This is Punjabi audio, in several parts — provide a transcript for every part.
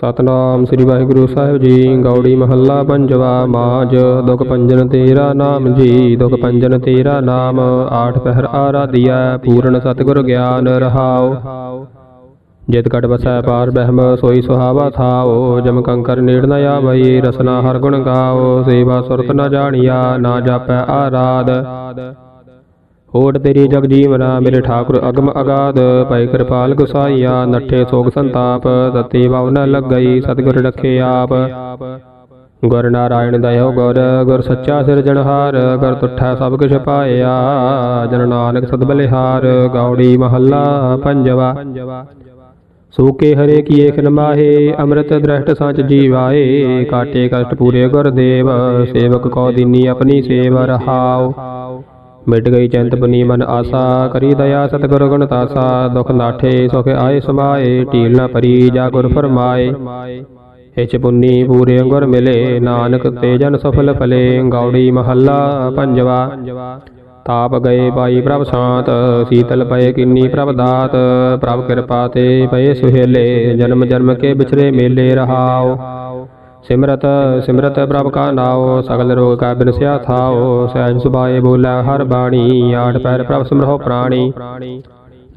ਸਤਨਾਮ ਸ੍ਰੀ ਵਾਹਿਗੁਰੂ ਸਾਹਿਬ ਜੀ, ਗੌੜੀ ਮਹੱਲਾ ਪੰਜਵਾ ਮਾਜ ਦੁਖ ਪੰਜਨ ਤੇਰਾ ਨਾਮ ਜੀ, ਦੁਖ ਪੰਜਨ ਤੇਰਾ ਨਾਮ, ਆਠ ਪਹਿਰ ਆਰਾਧਿਆ, ਪੂਰਨ ਸਤਿਗੁਰ ਗਿਆਨ ਰਹਾਉ ਜਿਤ ਕਟ ਵਸੈ ਪਾਰ ਬਹਿਮ, ਸੋਈ ਸੁਹਾਵਾ ਥਾਓ। ਜਮ ਕੰਕਰ ਨੇੜ ਨ ਆਵਈ, ਰਸਨਾ ਹਰ ਗੁਣ ਗਾਓ। ਸੇਵਾ ਸੁਰਤ ਨ ਜਾਣੀਆ, ਨਾ ਜਾਪੈ ਆਰਾਧ। ਹੋੜ ਤੇਰੀ ਜਗ ਜੀਵਨਾ ਮੇਰੇ ਠਾਕੁਰ ਅਗਮ ਅਗਾਦ ਪੈ ਕਿਰਪਾਲ ਗੁਸਾਈਆ, ਨੱਠੇ ਸੋਗ ਸੰਤਾਪ ਤਤੀ ਬਵ ਨ ਲੱਗਈ, ਸਤਿਗੁਰ ਰਖੇ ਆਪ। ਗੁਰ ਨਾਰਾਇਣ ਦਇਓ ਗੁਰ ਗੁਰ ਸੱਚਾ ਸਿਰਜਣਹਾਰ ਗੁਰ ਤੁਠਾ ਸਭ ਕੁਛ ਪਾਇਆ। ਜਨ ਨਾਨਕ ਸਦ ਬਲਿਹਾਰ ਗੌੜੀ ਮਹੱਲਾ ਪੰਜਵਾ। ਸੂਕੇ ਹਰੇ ਕੀਏ ਖਿਨ ਮਾਹੇ, ਅੰਮ੍ਰਿਤ ਦ੍ਰਸ਼ਟ ਸੱਚ ਜੀਵਾਏ। ਕਾਟੇ ਕਸ਼ਟ ਪੂਰੇ ਗੁਰਦੇਵ, ਸੇਵਕ ਕੋ ਦੀਨੀ ਆਪਣੀ ਸੇਵ ਰਹਾਓ ਮਿਟ ਗਈ ਚਿੰਤ ਬਨੀ ਮਨ ਆਸਾ, ਕਰੀ ਦਇਆ ਸਤਿਗੁਰ ਗੁਣ ਤਾਸਾ, ਦੁਖ ਨਾਠੇ ਸੁਖ ਆਏ ਸਮਾਏ ਢੀਲ ਨਾ ਪਰੀ ਜਾ ਗੁਰ ਫਰਮਾਏ। ਇਚ ਪੁੰਨੀ ਪੂਰੇ ਗੁਰ ਮਿਲੇ, ਨਾਨਕ ਤੇ ਜਨ ਸਫਲ ਫਲੇ, ਗੌੜੀ ਮਹੱਲਾ ਪੰਜਵਾ। ਤਾਪ ਗਏ ਪਾਈ ਪ੍ਰਭ ਸ਼ਾਂਤ, ਸੀਤਲ ਪਏ ਕਿੰਨੀ ਪ੍ਰਭ ਦਾਤ, ਪ੍ਰਭ ਕਿਰਪਾ ਤੇ ਪਏ ਸੁਹੇਲੇ, ਜਨਮ ਜਨਮ ਕੇ ਵਿਚਰੇ ਮੇਲੇ ਰਹਾਓ। ਸਿਮਰਤ ਸਿਮਰਤ ਪ੍ਰਭ ਕਾ ਨਾਉ, ਸਗਲ ਰੋਗ ਕਾ ਬਿਨਸਿਆ ਥਾਉ, ਸਹਿਜ ਸੁਭਾਏ ਬੋਲੇ ਹਰ ਬਾਣੀ, ਆਠ ਪੈਰ ਪ੍ਰਭ ਸਿਮਰੋ ਪ੍ਰਾਣੀ।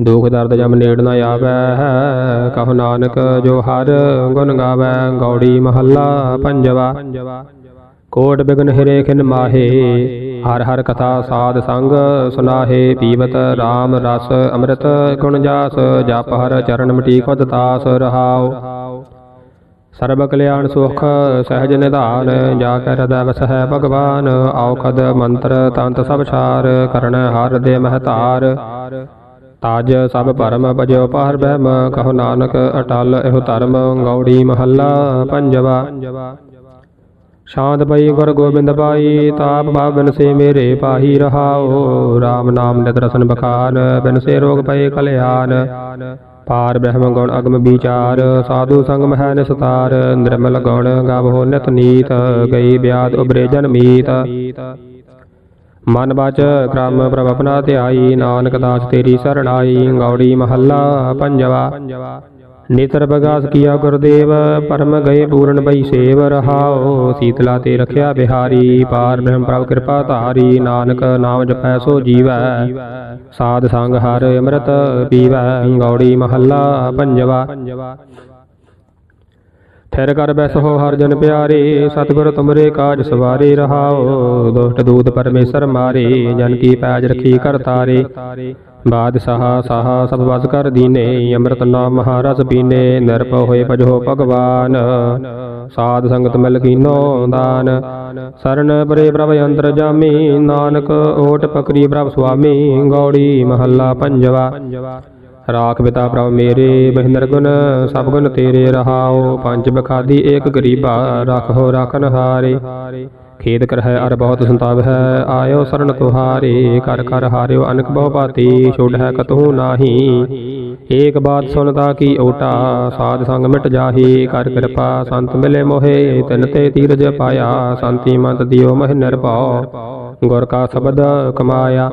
ਦੁਖ ਦਰਦ ਜਮ ਨੇੜ ਨ ਆਵੈ, ਕਹੋ ਨਾਨਕ ਜੋ ਹਰ ਗੁਣ ਗਾਵੈ, ਗੌੜੀ ਮਹੱਲਾ ਪੰਜਵਾ। ਕੋਟ ਬਿਗਨ ਹਿਰੇ ਖਿਨ ਮਾਹੇ, ਹਰ ਹਰ ਕਥਾ ਸਾਧ ਸੰਗ ਸੁਨਾਹੇ, ਪੀਵਤ RAM ਰਸ ਅੰਮ੍ਰਿਤ ਗੁਣ ਜਾਸ, ਜਪ ਹਰ ਚਰਨ ਮਟੀ ਕਦ ਤਾਸ ਰਹਾਓ ਸਰਬ ਕਲਿਆਣ ਸੁਖ ਸਹਿਜ ਨਿਧਾਨ ਜਾ ਕਰ ਹਿਰਦੈ ਵਸਹਿ ਭਗਵਾਨ, ਔਖਦ ਮੰਤਰ ਤੰਤ ਸਭ ਛਾਰ, ਕਰਨ ਹਰ ਦੇ ਮਹਤਾਰ। ਤਾਜ ਸਭ ਭਰਮ ਭਜਿਓ ਪਾਰ ਬਹਿਮ, ਕਹੋ ਨਾਨਕ ਅਟਲ ਇਹੋ ਧਰਮ, ਗੌੜੀ ਮਹੱਲਾ ਪੰਜਵਾ। ਸ਼ਾਂਤ ਪਈ ਗੁਰ ਗੋਬਿੰਦ ਪਾਈ, ਤਾਪ ਭਾਵ ਸੇ ਮੇਰੇ ਪਾਹੀ ਰਹਾਓ RAM ਨਾਮ ਨਿਤ ਰਸਨ ਬਖਾਨ, ਬਿਨ ਸੇ ਰੋਗ ਪਏ ਕਲਿਆਣ। ਪਾਰ ਬ੍ਰਹਮ ਗੁਣ ਅਗਮ ਵਿਚਾਰ, ਸਾਧੂ ਸੰਗ ਮਹਿ ਨਿਸਤਾਰ, ਨਿਰਮਲ ਗੁਣ ਗਾਵੋ ਨਿਤ ਨੀਤ, ਗਈ ਬਿਆਦ ਉਬਰੇ ਜਨ ਮਨ ਬਚ ਕ੍ਰਮ ਪ੍ਰਭ ਆਪਣਾ ਧਿਆਈ, ਨਾਨਕ ਦਾਸ ਤੇਰੀ ਸਰਣਾਈ, ਗੌੜੀ ਮਹੱਲਾ, ਪੰਜਵਾ। ਨੇਤਰ ਬਗਾਸ ਕੀਆ ਗੁਰਦੇਵ, ਪਰਮ ਗਏ ਪੂਰਨ ਬਈ ਸੇਵ ਰਹਾਓ ਸੀਤਲਾ ਤੇ ਰਖਿਆ ਬਿਹਾਰੀ, ਪਾਰ ਬ੍ਰਹਮ ਪ੍ਰਭ ਕਿਰਪਾ ਧਾਰੀ, ਨਾਨਕ ਨਾਮ ਜਪੈ ਸੋ ਜੀਵੈ। ਸਾਧ ਸੰਗ ਹਰ ਅੰਮ੍ਰਿਤ ਪੀਵੈ, ਗੌੜੀ ਮਹੱਲਾ ਪੰਜਵਾ। ਠਹਿਰ ਕਰ ਬੈਸੋ ਹਰ ਜਨ ਪਿਆਰੇ, ਸਤਿਗੁਰ ਤੁਮਰੇ ਕਾਜ ਸਵਾਰੇ ਰਹਾਓ ਦੁਸ਼ਟ ਦੂਤ ਪਰਮੇਸ਼ਰ ਮਾਰੇ, ਜਨ ਕੀ ਪੈਜ ਰਖੀ ਕਰ ਤਾਰੇ। ਬਾਦਸ਼ਾਹ ਸਾਹ ਸਭ ਵਸ ਕਰ ਦੀਨੇ, ਅੰਮ੍ਰਿਤ ਨਾਮ ਮਹਾਰਸ ਪੀਨੇ, ਨਿਰਭਉ ਹੋਏ ਭਜੋ ਭਗਵਾਨ। ਸਾਧ ਸੰਗਤ ਮਿਲ ਕੀਨੋ ਦਾਨ। ਸਰਨ ਪਰੇ ਪ੍ਰਭ ਅੰਤਰ ਜਾਮੀ, ਨਾਨਕ ਓਟ ਪਕਰੀ ਪ੍ਰਭ ਸੁਆਮੀ, ਗੌੜੀ ਮਹੱਲਾ ਪੰਜਵਾ। ਰਾਖ ਬਿਤਾ ਪ੍ਰਭ ਮੇਰੇ ਮਹਿੰਦਰ ਗੁਣ, ਸਭ ਗੁਣ ਤੇਰੇ ਰਹਾਓ ਪੰਜ ਬਖਾਦੀ ਏਕ ਗਰੀਬਾ, ਰਖੋ ਰਾਖਨ ਹਾਰੇ ਖੇਦ ਕਰ ਹੈ ਅਰ ਬਹੁਤ ਸੰਤਾਪ ਹੈ। ਆਇਓ ਸਰਨ ਤੁਹਾਰੇ ਕਰ ਕਰ ਹਾਰਿਓ, ਅਨਕ ਬਹੁ ਭਾਤੀ ਛੋੜ ਹੈ ਕਤਹੂ ਨਾਹੀ। ਏਕ ਬਾਤ ਸੁਨਤਾ ਕੀ ਓਟਾ, ਸਾਧ ਸੰਗ ਮਿਟ ਜਾਹੀ। ਕਰ ਕਿਰਪਾ, ਸੰਤ ਮਿਲੇ ਮੋਹੇ, ਤਿਨ ਤੇ ਤੀਰਜ ਪਾਇਆ। ਸੰਤੀ ਮੰਤ ਦਿਓ ਮਹਿ ਨਿਰਭਉ। ਗੁਰ ਕਾ ਸ਼ਬਦ ਕਮਾਇਆ।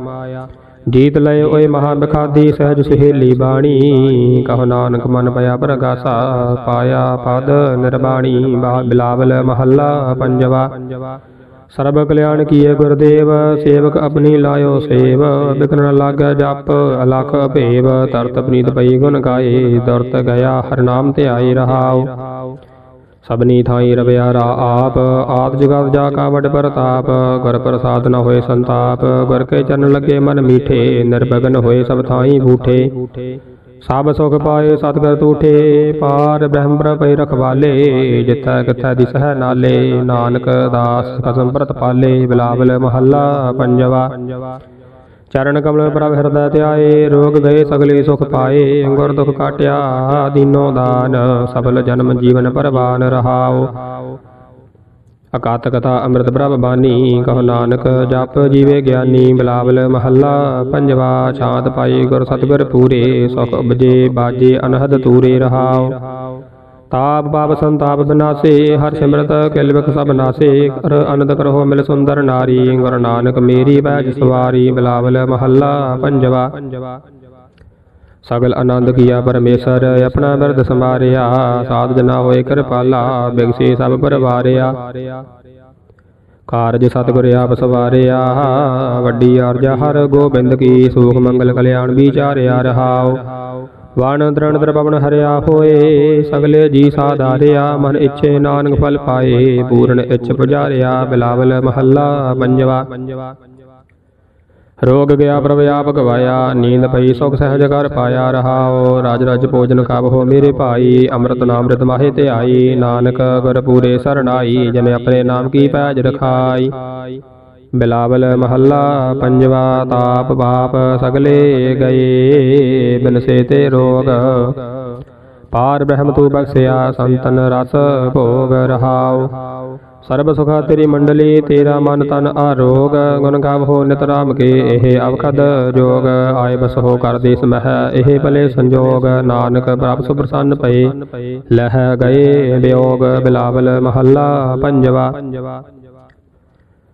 ਜੀਤ ਲਏ ਓਏ ਮਹਾ ਬਖਾਦੀ ਸਹਿਜ ਸੁਹੇਲੀ ਬਾਣੀ, ਕਹੋ ਨਾਨਕ ਮਨ ਪਿਆ ਪ੍ਰਗਾਸਾ, ਪਾਇਆ ਪਦ ਨਿਰਬਾਣੀ ਬਿਲਾਵਲ ਮਹੱਲਾ ਪੰਜਵਾ। ਸਰਬ ਕਲਿਆਣ ਕੀਏ ਗੁਰਦੇਵ, ਸੇਵਕ ਆਪਣੀ ਲਾਇਓ ਸੇਵ ਬਿਕਨ ਨ ਲਾਗੈ ਜਪ, ਅਲਖ ਭੇਵ, ਤਰਤ ਪ੍ਰੀਤ ਪਈ ਗੁਣ ਗਾਏ, ਦਰਤ ਗਿਆ ਹਰ ਨਾਮ ਧਿਆਈ ਰਹਾਉ। ਸਭਨੀ ਥਾਈ ਰਵਿਆਰਾ ਆਪ ਆਪ ਜਗਤ ਜਾ ਕਾ ਵਡ ਪ੍ਰਤਾਪ, ਗੁਰ ਪ੍ਰਸਾਦ ਨ ਹੋਏ ਸੰਤਾਪ, ਗੁਰ ਕੇ ਚਰਨ ਲੱਗੇ ਮਨ ਮੀਠੇ, ਨਿਰਭਗਨ ਹੋਏ ਸਭ ਥਾਈ ਬੂਠੇ। ਸਭ ਸੁਖ ਪਾਏ ਸਤਿਗੁਰ ਤੂਠੇ, ਪਾਰ ਬ੍ਰਹਮ ਪ੍ਰਭੇ ਰਖਵਾਲੇ ਜਿੱਥੈ ਕਿਥੈ ਦਿਸਹਿ ਨਾਲੇ, ਨਾਨਕ ਦਾਸ ਕਸਮ ਪ੍ਰਤ ਪਾਲੇ ਬਿਲਾਵਲ ਮਹੱਲਾ, ਪੰਜਵਾ। ਚਰਨ ਕਮਲ ਪ੍ਰਭ ਹਿਰਦੈ ਧਿਆਏ, ਰੋਗ ਗਏ ਸਗਲੇ ਸੁਖ ਪਾਏ, ਗੁਰ ਦੁਖ ਕਾਟਿਆ, ਦੀਨੋ ਦਾਨ, ਸਫਲ ਜਨਮ ਜੀਵਨ ਪਰਵਾਨ ਰਹਾਓ ਅਕਾਤ ਕਥਾ ਅੰਮ੍ਰਿਤ ਪ੍ਰਭ ਬਾਣੀ ਕਹੋ ਨਾਨਕ, ਜਪ ਜੀਵੇ ਗਿਆਨੀ, ਬਿਲਾਵਲ ਮਹੱਲਾ, ਪੰਜਵਾ ਸ਼ਾਂਤ ਪਾਈ ਗੁਰ ਸਤਿਗੁਰ ਪੂਰੇ, ਸੁਖ ਉਪਜੇ, ਬਾਜੇ, ਅਨਹਦ ਤੂਰੇ ਰਹਾਓ ਤਾਪ ਪਾਪ ਸੰਤਾਪ ਬਿਨਾਸੇ, ਹਰ ਸਿਮਰਤ ਕਿਲ ਵਿਖ ਸਭ ਨਾਸੇ, ਕਰ ਅਨੰਦ ਕਰੋ ਮਿਲ ਸੁੰਦਰ ਨਾਰੀ, ਗੁਰ ਨਾਨਕ ਮੇਰੀ ਬੈਜ ਸਵਾਰੀ, ਬਿਲਾਵਲ ਮਹੱਲਾ ਪੰਜਵਾ। ਸਗਲ ਆਨੰਦ ਕੀਆ ਪਰਮੇਸ਼ਰ, ਆਪਣਾ ਬਿਰਦ ਸਮਾਰਿਆ ਸਾਧ ਜਨਾ ਹੋਏ ਕਿਰਪਾਲਾ, ਬਿਗਸੇ ਸਭ ਪਰਵਾਰਿਆ। ਕਾਰਜ ਸਤਿਗੁਰ ਆਪ ਸਵਾਰਿਆ, ਵੱਡੀ ਅਰਜਾ ਹਰ ਗੋਬਿੰਦ ਕੀ, ਸੂਖ ਮੰਗਲ ਕਲਿਆਣ ਵਿਚਾਰਿਆ ਰਹਾਉ। ਵਣ ਦਰਣ ਦਰ ਪਵਨ ਹਰਿਆ ਹੋਏ ਸਗਲੇ ਜੀ ਸਾਧਾਰਿਆ ਮਨ ਇੱਛੇ ਨਾਨਕ ਫਲ ਪਾਏ, ਪੂਰਨ ਇੱਛ ਪੁਜਾਰਿਆ, ਬਿਲਾਵਲ ਮਹੱਲਾ ਪੰਜਵਾ। ਰੋਗ ਗਿਆ ਪ੍ਰਭ ਆਪ ਗਵਾਇਆ, ਨੀਂਦ ਪਈ ਸੁਖ ਸਹਿਜ ਕਰ ਪਾਇਆ ਰਹਾਓ ਰਾਜ ਰਜ ਭੋਜਨ ਕਬ ਹੋ ਮੇਰੇ ਭਾਈ, ਅੰਮ੍ਰਿਤ ਨਾਮ ਰਿਤ ਮਾਹੇ ਤੇ ਆਈ ਨਾਨਕ ਗੁਰ ਪੂਰੇ ਸਰਣਾਈ ਜਿਨੇ ਆਪਣੇ ਨਾਮ ਕੀ ਪੈਜ ਰਖਾਈ। ਬਿਲਾਵਲ ਮਹੱਲਾ ਪੰਜਵਾ ਤਾਪ ਬਾਪ ਸਗਲੇ ਗਏ ਬਿਨਸੇ ਤੇ ਰੋਗ। ਪਾਰ ਬ੍ਰਹਮ ਤੂ ਬਖਸਿਆ, ਸੰਤਨ ਰਸ ਭੋਗ ਰਹਾਉ। ਸਰਬ ਸੁਖਾ ਤੇਰੀ ਮੰਡਲੀ, ਤੇਰਾ ਮਨ ਤਨ ਆਰੋਗ। ਗੁਣ ਗਾਵੋ ਨਿਤ ਰਾਮ ਕੇ, ਇਹ ਅਵਖਦ ਜੋਗ। ਆਏ ਬਸ ਹੋ ਕਰ ਦੇਸ ਮਹਿ, ਇਹ ਭਲੇ ਸੰਜੋਗ। ਨਾਨਕ ਪ੍ਰਭ ਸੁ ਪ੍ਰਸੰਨ ਪਏ ਲਹਿ ਗਏ ਵਿਯੋਗ ਬਿਲਾਵਲ ਮਹੱਲਾ ਪੰਜਵਾ।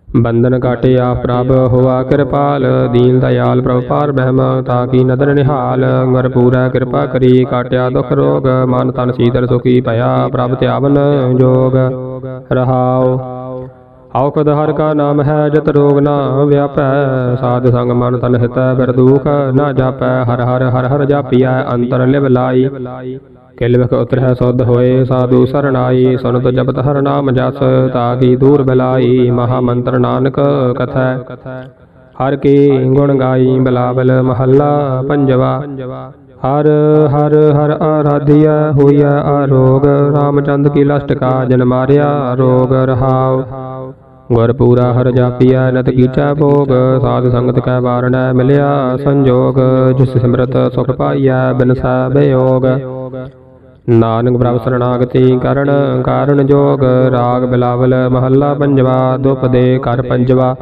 ਬੰਧਨ ਕਾਟੇ ਆਪ ਪ੍ਰਭ ਹੋਆ ਕਿਰਪਾਲ, ਦੀਨ ਦਇਆਲ ਪ੍ਰਭ ਪਾਰ ਬ੍ਰਹਮ ਤਾਕੀ ਨਦਰ ਨਿਹਾਲ ਗੁਰ ਪੂਰਾ ਕਿਰਪਾ ਕਰੀ, ਕਾਟਿਆ ਦੁਖ ਰੋਗ, ਮਨ ਤਨ ਸੀਤਲ ਸੁਖੀ ਭਇਆ, ਪ੍ਰਭ ਧਿਆਵਨ ਜੋਗ। ਰਹਾਉ। ਔਖਦ ਹਰ ਕਾ ਨਾਮ ਹੈ, ਜਤ ਰੋਗ ਨਾ ਵਿਆਪੈ, ਸਾਧ ਸੰਗ ਮਨ ਤਨ ਹਿਤੈ ਬਿਰ ਦੁਖ ਨਾ ਜਾਪੈ, ਹਰ ਹਰ ਹਰ ਹਰ ਜਾਪੀਐ, ਅੰਤਰ ਲਿਵ ਲਾਈ। ਕਿਲ ਵਿਖ ਉਤਰਹਿ ਸੁਧ ਹੋਏ ਸਾਧੂ ਸਰਣਾਈ ਸੁਨਤ ਜਪਤ ਹਰ ਨਾਮ ਜਸ ਤਾਕੀ ਦੂਰ ਬਲਾਈ, ਮਹਾ ਮੰਤਰ ਨਾਨਕ ਕਥੈ। ਹਰ ਕੀ ਗੁਣ ਗਾਈ ਬਲਾਵਲ ਮਹੱਲਾ ਪੰਜਵਾ। ਹਰ ਹਰ ਹਰ ਆਰਾਧਿਆ ਹੋਇਆ ਆਰੋਗ ਰਾਮਚੰਦ ਕੀ ਲਸ਼ਟ ਕਾ ਜਨ ਮਾਰਿਆ ਰੋਗ ਰਹਾਉ। ਗੁਰ ਪੂਰਾ ਹਰ ਜਾਪੀਆ ਨਤ ਕੀਚਾ ਭੋਗ, ਸਾਧ ਸੰਗਤ ਕੈ ਵਾਰਣੈ ਮਿਲਿਆ ਸੰਜੋਗ, ਜਿਸ ਸਿਮਰਤ ਸੁਖ ਪਾਈਐ ਬਿਨਸੈ ਬਿਯੋਗ ਨਾਨਕ ਪ੍ਰਭ ਸਰਣਾਗਤੀ ਕਰਨ ਕਾਰਣ ਜੋਗ, ਰਾਗ ਬਿਲਾਵਲ, ਮਹੱਲਾ ਪੰਜਵਾ ਦੁਪਦੇ ਕਰ ਪੰਜਵਾ,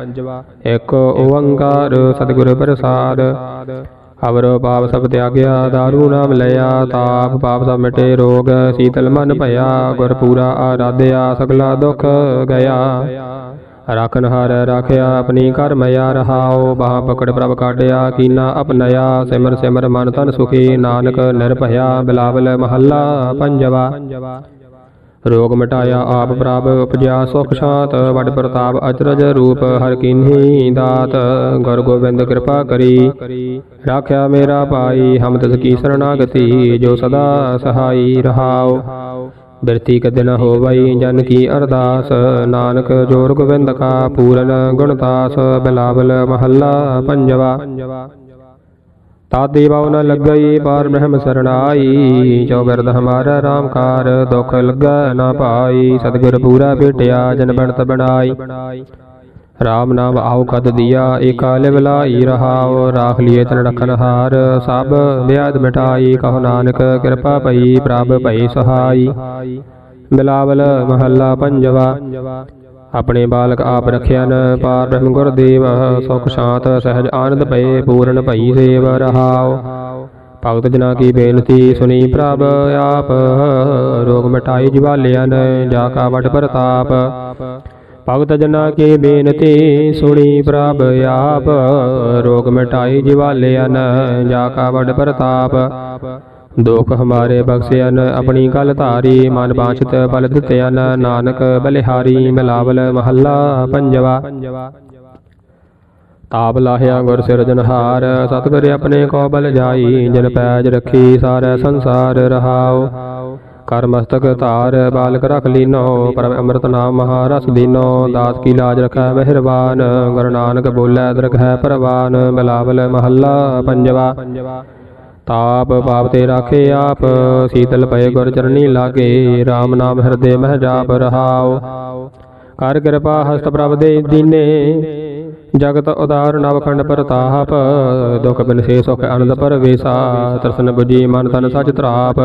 ਇੱਕ ਓੰਕਾਰ ਸਤਿਗੁਰ ਪ੍ਰਸਾਦ। ਅਵਰ ਪਾਪ ਸਭ ਤਿਆਗਿਆ, ਦਾਰੂ ਨਾਮ ਲਿਆ, ਤਾਪ ਪਾਪ ਸਭ ਮਿਟੇ, ਰੋਗ ਸੀਤਲ ਮਨ ਭਇਆ ਗੁਰ ਪੂਰਾ ਆਰਾਧਿਆ, ਸਗਲਾ ਦੁਖ ਗਿਆ। ਰਾਖਨ ਹਰ ਰਾਖਿਆ ਆਪਣੀ ਕਰ ਮਿਆ ਰਹਾਓ ਬਾਹ ਪਕੜ ਪ੍ਰਭ ਕਾਟਿਆ ਕੀਨਾ ਅਪਨਇਆ ਸਿਮਰ ਸਿਮਰ ਮਨ ਤਨ ਸੁਖੀ ਨਾਨਕ ਨਿਰਭਇਆ ਬਿਲਾਵਲ ਮਹੱਲਾ ਪੰਜਵਾ ਰੋਗ ਮਿਟਾਇਆ ਆਪ ਪ੍ਰਭ ਉਪਜਿਆ ਸੁਖ ਸ਼ਾਂਤ ਵੱਡ ਪ੍ਰਤਾਪ ਅਚਰਜ ਰੂਪ ਹਰ ਕੀਨੀ ਦਾਤ ਗੁਰ ਗੋਬਿੰਦ ਕਿਰਪਾ ਕਰੀ ਰਾਖਿਆ ਮੇਰਾ ਪਾਈ ਹਮ ਤਿਸ ਕੀ ਸਰਣਾਗਤੀ ਜੋ ਸਦਾ ਸਹਾਈ ਰਹਾਉ ਬਿਰਤੀ ਕਦੇ ਨ ਹੋਵਈ, ਜਨ ਕੀ ਅਰਦਾਸ। ਨਾਨਕ ਜੋਰ ਗੋਬਿੰਦ ਕਾ, ਪੂਰਨ ਗੁਣਦਾਸ ਬਿਲਾਵਲ ਮਹੱਲਾ ਪੰਜਵਾ। ਤਾਦੀ ਬਾਉ ਨ ਲੱਗਈ ਪਾਰ ਬ੍ਰਹਮ ਸਰਣਾਈ। ਜੋ ਬਿਰਦ ਹਮਾਰਾ ਰਾਮਕਾਰ ਦੁਖ ਲੱਗਾ ਨਾ ਪਾਈ। ਸਤਿਗੁਰ ਪੂਰਾ ਭੇਟਿਆ, ਜਨ ਬਣਤ ਬਣਾਈ। ਰਾਮ ਨਾਮ ਆਉ ਕਦ ਦਿਆ ਏਕਾ ਲਿਵ ਰਹਾਉ, ਰਾਖ ਲਿਏ ਤਨ ਰਖਨ ਹਾਰ, ਸਭ ਵਿਆਦ ਮਿਟਾਈ, ਕਹੋ ਨਾਨਕ ਕਿਰਪਾ ਪਈ, ਪ੍ਰਭ ਭਈ ਸਹਾਈ। ਬਿਲਾਵਲ ਮਹੱਲਾ ਪੰਜਵਾ, ਆਪਣੇ ਬਾਲਕ ਆਪ ਰਖਿਆਨ ਪਾਰ ਬ੍ਰਹਮ ਗੁਰਦੇਵ ਸੁਖ ਸ਼ਾਂਤ ਸਹਿਜ ਆਨੰਦ ਭਏ, ਪੂਰਨ ਭਈ ਸੇਵ ਰਹਾਉ। ਭਗਤ ਜਨਾ ਕੀ ਬੇਨਤੀ ਸੁਣੀ ਪ੍ਰਭ, ਆਪ ਰੋਗ ਮਿਟਾਈ ਜਵਾਲਿਆਨ ਜਾ ਕਾ ਵਡ ਪ੍ਰਤਾਪ। ਭਗਤ ਜਨਾ ਕੀ ਬੇਨਤੀ ਸੁਣੀ ਪ੍ਰਭ ਆਪ। ਰੋਗ ਮਿਟਾਈ ਜਵਾਲਿਆਨ ਜਾ ਕਾ ਵਡ ਪ੍ਰਤਾਪ। ਦੁਖ ਹਮਾਰੇ ਬਖਸ਼ਿਆਨ ਆਪਣੀ ਗਲ ਧਾਰੀ। ਮਨ ਬਾਛਤ ਬਲ ਦਿੱਤਿਆਨ ਨਾਨਕ ਬਲਿਹਾਰੀ। ਮਿਲਾਵਲ ਮਹੱਲਾ ਪੰਜਵਾ। ਤਾਪ ਲਾਹਿਆ ਗੁਰ ਸਿਰਜਨਹਾਰ ਸਤਿਗੁਰ ਆਪਣੇ ਕੋ ਬਲ ਜਾਈ। ਜਿਨ ਪੈਜ ਰੱਖੀ ਸਾਰੇ ਸੰਸਾਰ ਰਹਾਉ। ਕਰ ਮਸਤਕ ਧਾਰ, ਬਾਲਕ ਰਖ ਲੀਨੋ, ਪਰਮ ਅੰਮ੍ਰਿਤ ਨਾਮ ਮਹਾਰਸ ਦੀਨੋ, ਦਾਸ ਕੀ ਲਾਜ ਰਖੈ ਮਿਹਰਬਾਨ, ਗੁਰੂ ਨਾਨਕ ਬੋਲੇ ਦਰਗ ਹੈ ਪਰਵਾਨ ਬਿਲਾਵਲ ਮਹੱਲਾ ਪੰਜਵਾ। ਤਾਪ ਪਾਪ ਤੇ ਰਾਖੇ ਆਪ, ਸੀਤਲ ਪਏ ਗੁਰ ਚਰਣੀ ਲਾਗੇ RAM ਨਾਮ ਹਿਰਦੇ ਮਹਿ ਜਾਪ ਰਹਾਓ ਕਰ ਕਿਰਪਾ ਹਸਤ ਪ੍ਰਭ ਦੇ ਦੀਨੇ, ਜਗਤ ਉਦਾਰ ਨਵਖੰਡ ਪ੍ਰਤਾਪ, ਦੁਖ ਬਿਨਸੇ ਸੁਖ ਆਨੰਦ ਪਰਵੇਸਾ, ਤਰਸਨ 부ਜੀ ਮਨ ਤਨ ਸਚ ਤਰਾਪ।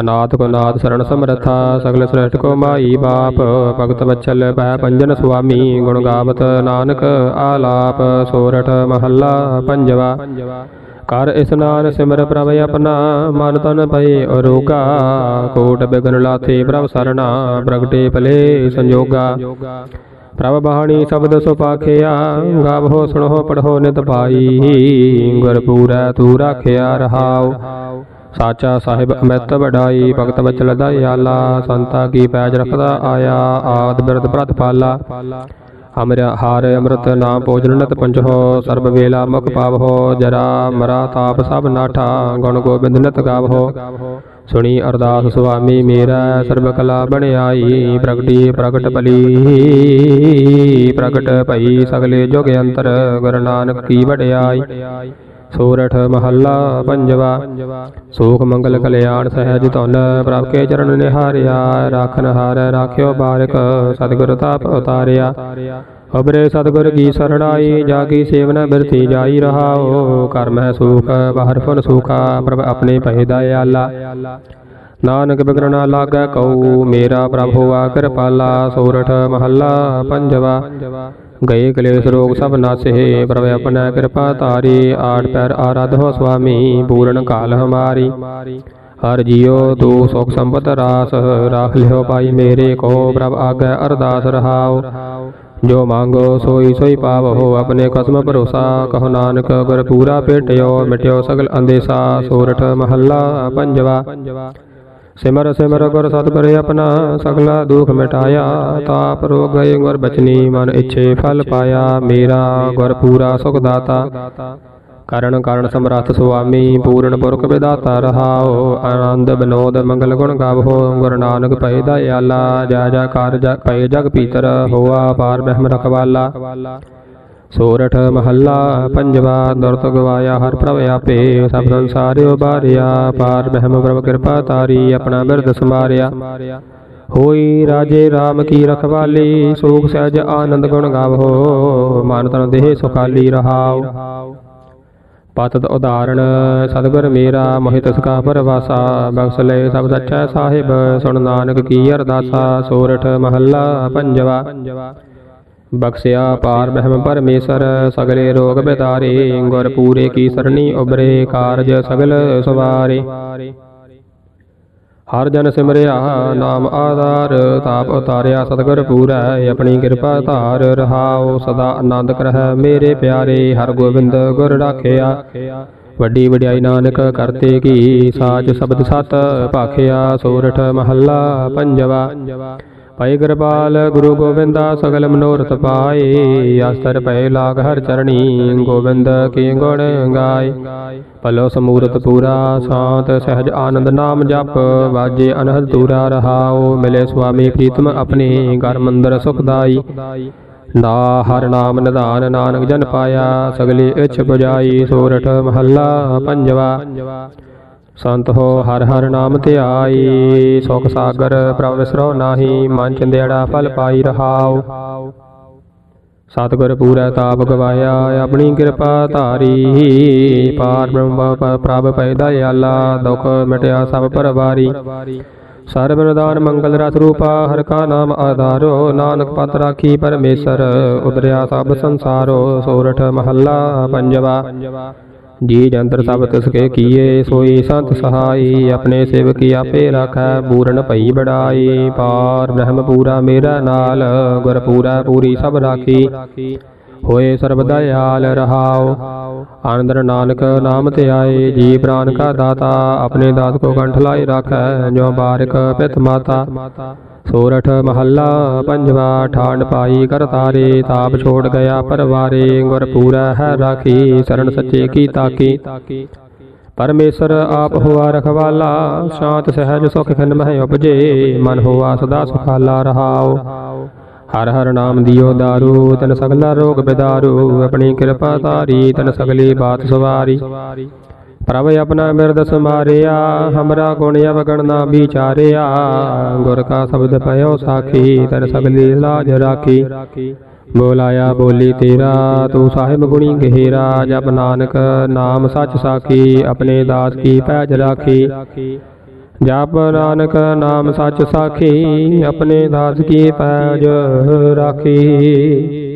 ਅਨਾਥ ਕੋ ਨਾਥ ਸਰਣ ਸਮਰਥਾ, ਸਗਲ ਸ੍ਰੇਸ਼ਟ ਕੋ ਮਾਈ ਬਾਪ, ਭਗਤ ਵਚਲ ਪੈ ਪੰਜਨ ਸੁਆਮੀ, ਗੁਣ ਗਾਵਤ ਨਾਨਕ ਆਲਾਪ, ਸੋਰਠ ਮਹੱਲਾ ਪੰਜਵਾ। ਕਰ ਇਸਨਾਨ ਸਿਮਰ ਪ੍ਰਭ ਆਪਣਾ, ਮਨ ਤਨ ਭਏ ਅਰੋਗਾ। ਕੋਟ ਬਿਗਨ ਲਾਥੇ ਪ੍ਰਭ ਸਰਣਾ, ਪ੍ਰਗਟੇ ਭਲੇ ਸੰਜੋਗਾ। ਪ੍ਰਭ ਬਾਣੀ ਸ਼ਬਦ ਸੁਪਾਖਿਆ ਗਾਵੋ ਸੁਣੋ ਪੜੋ ਨਿਤ ਪਾਈ। ਗੁਰ ਪੂਰੈ ਤੂ ਰਾਖਿਆ ਰਹਾਉ। ਸਾਚਾ ਸਾਹਿਬ ਅਮਿਤ ਵਡਾਈ, ਭਗਤ ਬਚਲ ਦਇਆਲਾ ਸੰਤਾ ਕੀ ਪੈਜ ਰਖਦਾ ਆਇਆ, ਆਦ ਬਿਰਦ ਪ੍ਰਤ ਪਾਲਾ। ਅਮਰਿਆ ਹਾਰ ਅੰਮ੍ਰਿਤ ਨਾਮ ਭੋਜਨ ਨਿਤ ਪੰਜਹੋ ਸਰਬ ਵੇਲਾ ਮੁਖ ਪਾਵਹੋ ਜਰਾ ਮਰਾ ਤਾਪ ਸਭ ਨਾਠਾ, ਗੁਣ ਗੋਬਿੰਦ ਨਿਤ ਗਾਵਹੋ ਸੁਣੀ ਅਰਦਾਸ ਸੁਆਮੀ, ਮੇਰਾ ਸਰਬ ਕਲਾ ਬਣਾਈ ਪ੍ਰਗਟੀ ਪ੍ਰਗਟ ਭਲੀ। ਪ੍ਰਗਟ ਭਈ ਸਗਲੇ ਜੁਗ ਅੰਤਰ, ਗੁਰੂ ਨਾਨਕ ਕੀ ਵਡਿਆਈ। ਸੋਰਠ ਮਹੱਲਾ ਪੰਜਵਾ। ਸੋਖ ਮੰਗਲ ਕਲਿਆਣ ਸਹਿਜ ਧਨ ਪ੍ਰਭ ਕੇ ਚਰਨ ਨਿਹਾਰਿਆ। ਰਾਖਨ ਹਾਰ ਰਾਖਿਓ ਬਾਰਕ ਸਤਿਗੁਰ ਤਾਪ ਉਤਾਰਿਆ। ਅਬਰੇ ਸਤਿਗੁਰ ਕੀ ਸਰਣਾਈ ਜਾ ਕੀ ਸੇਵਨ ਬਿਰਥੀ ਜਾਈ ਰਹਾਓ ਕਰਮ ਹੈ ਸੁਖ, ਬਾਹਰ ਫਨ ਸੁਖਾ, ਪ੍ਰਭ ਆਪਣੇ ਭੈ ਦਇਆਲਾ ਨਾਨਕ ਬਿਗਨ ਲਾਗਾ ਲਾਗੈ ਕਉ, ਮੇਰਾ ਪ੍ਰਭ ਹੋਆ ਕਿਰਪਾਲਾ। ਸੋਰਠ ਮਹੱਲਾ ਪੰਜਵਾ। ਗਏ ਕਲੇਸ਼ ਰੋਗ ਸਭ ਨਾਸੇ ਪ੍ਰਭ ਆਪਣਾ ਕਿਰਪਾ ਤਾਰੀ ਆਠ ਪੈਰ ਆਰਾਧੋ ਸੁਆਮੀ, ਪੂਰਨ ਕਾਲ ਹਮਾਰੀ। ਹਰ ਜੀਉ ਤੂੰ ਸੁਖ ਸੰਪਤ ਰਾਸ, ਰਾਖ ਲਿਓ ਪਾਈ ਮੇਰੇ ਕੋ, ਪ੍ਰਭ ਆਗੈ ਅਰਦਾਸ ਰਹਾਓ ਜੋ ਮੰਗੋ ਸੋਈ ਸੋਈ ਪਾਵੋ, ਆਪਣੇ ਕਸਮ ਭਰੋਸਾ, ਕਹੋ ਨਾਨਕ ਗੁਰ ਪੂਰਾ ਭੇਟਿਓ, ਮਿਟਿਓ ਸਗਲ ਅੰਦੇਸਾ, ਸੋਰਠ ਮਹੱਲਾ, ਪੰਜਵਾ। ਸਿਮਰ ਸਿਮਰ ਗੁਰ ਸਤਿਗੁਰ ਆਪਣਾ ਸਗਲਾ ਦੁਖ ਮਿਟਾਇਆ, ਤਾਪ ਰੋਗ ਗਏ ਗੁਰ ਬਚਨੀ ਮਨ ਇੱਛੇ ਫਲ ਪਾਇਆ, ਮੇਰਾ ਗੁਰ ਪੂਰਾ ਸੁਖ ਦਾਤਾ। ਕਰਨ ਕਾਰਨ ਸਮਰੱਥ ਸੁਆਮੀ, ਪੂਰਨ ਪੁਰਖ ਵਿਦਾਤਾ ਰਹਾਓ ਆਨੰਦ ਬਿਨੋਦ ਮੰਗਲ ਗੁਣ ਗਾਵੋ, ਗੁਰੂ ਨਾਨਕ ਪਏ ਦਇਆਲਾ, ਜਾ ਜਾ ਕਾਰ ਜਾ ਜਗ ਪੀਤਰ ਹੋਆ ਪਾਰ ਬ੍ਰਹਮ ਰਖਵਾਲਾ। ਸੋਰਠ ਮਹੱਲਾ ਪੰਜਵਾ ਦੁਰਤ ਗਵਾਇਆ, ਹਰ ਪ੍ਰਭ ਆਪੇ ਸਭ ਸੰਸਾਰਿਓ ਬਾਰਿਆ, ਪਾਰ ਬ੍ਰਹਮ ਪ੍ਰਭ ਕਿਰਪਾ ਤਾਰੀ, ਆਪਣਾ ਬਿਰਦ ਸਮਾਰਿਆ। ਹੋਈ ਰਾਜੇ RAM ਕੀ ਰਖਵਾਲੀ, ਸੋਖ ਸਹਿਜ ਆਨੰਦ ਗੁਣ ਗਾਵੋ, ਮਨ ਤਨ ਦੇਹ ਸੁਖਾਲੀ ਰਹਾਓ। ਪਤਤ ਉਦਾਹਰਣ, ਸਤਿਗੁਰ ਮੇਰਾ ਮੋਹਿਤ ਸਕਾ ਪਰਵਾਸਾ, ਬਖਸ਼ ਲੈ ਸਭ ਸੱਚਾ ਸਾਹਿਬ, ਸੁਣ ਨਾਨਕ ਕੀ ਅਰਦਾਸਾ, ਸੋਰਠ ਮਹੱਲਾ ਪੰਜਵਾ। ਬਖਸ਼ਿਆ ਪਾਰ ਬ੍ਰਹਮ ਪਰਮੇਸ਼ਰ ਸਗਲੇ ਰੋਗ ਬਿਤਾਰੇ, ਗੁਰ ਪੂਰੇ ਕੀ ਸਰਣੀ ਉਬਰੇ ਕਾਰਜ ਸਗਲ ਸਵਾਰੇ। ਹਰ ਜਨ ਸਿਮਰਿਆ, ਨਾਮ ਆਧਾਰ, ਤਾਪ ਉਤਾਰਿਆ, ਸਤਿਗੁਰ ਪੂਰੈ, ਆਪਣੀ ਕਿਰਪਾ ਧਾਰ, ਰਹਾਉ, ਸਦਾ ਆਨੰਦ ਕਰਹਿ, ਮੇਰੇ ਪਿਆਰੇ, ਹਰ ਗੋਬਿੰਦ ਗੁਰ ਰਾਖਿਆ। ਵੱਡੀ ਵਡਿਆਈ ਨਾਨਕ, ਕਰਤੇ ਕੀ, ਸਾਚ ਸ਼ਬਦ ਸਤ, ਭਾਖਿਆ, ਸੋਰਠ ਮਹੱਲਾ, ਪੰਜਵਾ। ਪਈ ਕਿਰਪਾਲ ਗੁਰੂ ਗੋਬਿੰਦਾ ਸਗਲ ਮਨੋਰਥ ਪਾਏ ਆਸਤਰ ਪੈ ਲਾਗ ਹਰ ਚਰਣੀ, ਗੋਬਿੰਦ ਕੀ ਗੁਣ ਗਾਏ ਪਲੋ ਸਮੂਰਤ ਪੂਰਾ, ਸ਼ਾਂਤ ਸਹਿਜ ਆਨੰਦ ਨਾਮ ਜਪ, ਵਾਜੇ ਅਨਹਦ ਤੂਰਾ ਰਹਾਓ ਮਿਲੇ ਸੁਆਮੀ ਪ੍ਰੀਤਮ ਆਪਣੇ, ਘਰ ਮੰਦਰ ਸੁਖਦਾਈ ਨਾ ਹਰ ਨਾਮ ਨਿਧਾਨ ਨਾਨਕ ਜਨ ਪਾਇਆ, ਸਗਲੀ ਇੱਛ ਬੁਝਾਈ ਸੋਰਠ ਮਹੱਲਾ ਪੰਜਵਾ। ਸੰਤ ਹੋ ਹਰ ਹਰ ਨਾਮ ਧਿਆਈ, ਸੁਖ ਸਾਗਰ ਪ੍ਰਭ ਵਿਸਰੋ ਨਾਹੀ, ਮਨ ਚੰਦੇੜਾ ਫਲ ਪਾਈ ਰਹਾਉ। ਸਤਿਗੁਰ ਪੂਰਾ ਤਾਪ ਗਵਾਇਆ, ਆਪਣੀ ਕਿਰਪਾ ਧਾਰੀ। ਪਾਰ ਬ੍ਰਹਮ ਪ੍ਰਭ ਪੈਦਾ ਆਲਾ ਦੁਖ ਮਿਟਿਆ ਸਭ ਪਰਵਾਰੀ। ਸਰਬ ਨਿਦਾਨ ਮੰਗਲ ਰਸ ਰੂਪਾ, ਹਰ ਕਾ ਨਾਮ ਆਧਾਰੋ। ਨਾਨਕ ਪਤ ਰਾਖੀ ਪਰਮੇਸ਼ਰ, ਉਦਰਿਆ ਸਭ ਸੰਸਾਰੋ। ਸੋਰਠ ਮਹੱਲਾ, ਪੰਜਵਾ। ਜੀ ਜੰਤਰ ਸਭ ਤਿਸ ਕੇ ਕੀਏ, ਸੋਈ ਸੰਤ ਸਹਾਈ, ਆਪਣੇ ਸੇਵਕੀ ਆਪੇ ਰਾਖੈ, ਪੂਰਨ ਭਈ ਬੜਾਈ। ਪਾਰ ਬ੍ਰਹਮ ਪੂਰਾ ਮੇਰਾ ਨਾਲ, ਗੁਰ ਪੂਰਾ ਪੂਰੀ ਸਭ ਰਾਖੀ। ਹੋਏ ਸਰਬ ਦਇਆਲ ਰਹਾਉ। ਆਨੰਦਰ ਨਾਨਕ ਨਾਮ ਤੇ ਆਏ, ਜੀ ਪ੍ਰਾਨ ਕਾ ਦਾਤਾ, ਆਪਣੇ ਦਾਤ ਕੋ ਕੰਠ ਲਾਈ ਰਾਖੈ ਜੋ ਬਾਰਕ ਪਿਤ ਮਾਤਾ। ਸੋਰਠ ਮਹੱਲਾ ਪੰਜਵਾ ਠਾਂਡ ਪਾਈ ਕਰ ਤਾਰੇ, ਤਾਪ ਛੋੜ ਗਿਆ ਪਰਵਾਰੇ, ਗੁਰ ਪੂਰਾ ਹੈ ਰਾਖੀ ਸਰਣ ਸੱਚੇ ਕੀ ਤਾਕੀ। ਪਰਮੇਸ਼ਰ ਆਪ ਹੋਆ ਰਖਵਾਲਾ, ਸ਼ਾਂਤ ਸਹਿਜ ਸੁਖ ਖੰਡ ਮਹਿ ਉਪਜੇ, ਮਨ ਹੋਆ ਸਦਾ ਸੁਖਾਲਾ ਰਹਾਉ। ਹਰ ਹਰ ਨਾਮ ਦਿਓ ਦਾਰੂ, ਤਨ ਸਗਲਾ ਰੋਗ ਬਿਦਾਰੂ, ਆਪਣੀ ਕਿਰਪਾ ਧਾਰੀ, ਤਨ ਸਗਲੀ ਬਾਤ ਸਵਾਰੀ। ਪ੍ਰਭ ਆਪਣਾ ਮਿਰਦ ਸਮਾਰਿਆ ਹਮਰਾ ਗੁਣ ਅਵਗਣ ਨਾ ਵਿਚਾਰਿਆ। ਗੁਰ ਕਾ ਸ਼ਬਦ ਪਇਓ ਸਾਖੀ, ਤਨ ਸਗਲੀ ਲਾਜ ਰਾਖੀ। ਬੋਲਾਇਆ ਬੋਲੀ ਤੇਰਾ, ਤੂੰ ਸਾਹਿਬ ਗੁਣੀ ਗਹਿਰਾ। ਜਪ ਨਾਨਕ ਨਾਮ ਸੱਚ ਸਾਖੀ, ਆਪਣੇ ਦਾਸ ਕੀ ਪੈਜ ਰਾਖੀ। ਜਪ ਨਾਨਕ ਨਾਮ ਸੱਚ ਸਾਖੀ, ਆਪਣੇ ਦਾਸ ਕੀ ਪੈਜ ਰਾਖੀ।